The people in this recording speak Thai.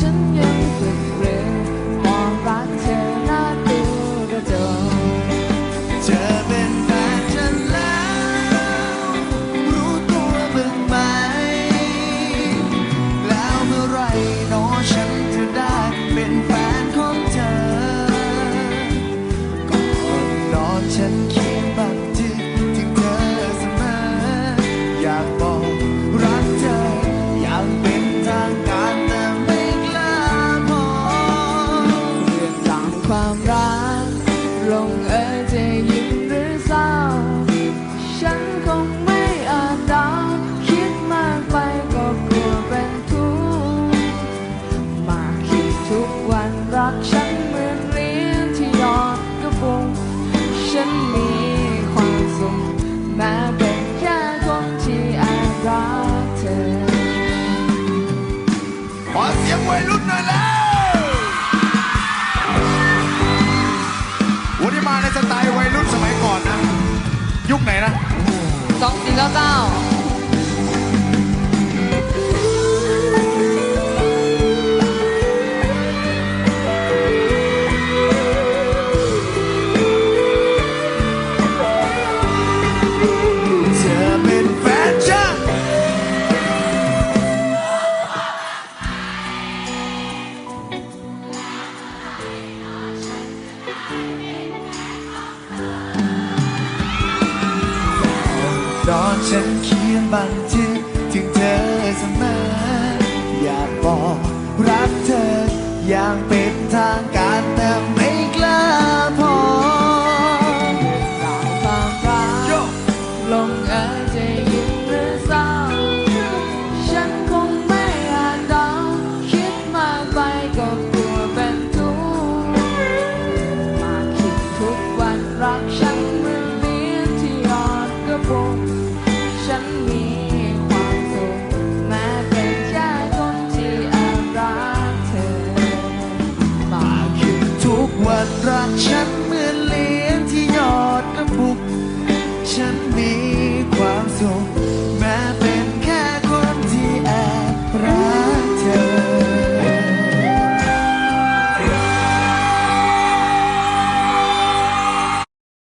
ฉันยังเปลี่ย ความรักลงเอยจะยิ้มหรือเศร้า ฉันคงไม่อาจเดาคิดมากไปก็กลัวเป็นทุกข์มาคิดทุกวันรักฉันเหมือนเรียนที่ยอดกระปุกฉันมีความสุขแม้เป็นแค่คนที่อาจรักเธอขอเสียงวัยรุ่นหน่อยแล้ว มาในสไตล์วัยรุ่นสมัยก่อนนะ ยุคไหนนะสองสี่เก้าเก้า ตอนฉันเขียนบันทึกถึงเธอเสมออยากบอกรักเธออย่างเป็นทางการแต่ไม่ derajat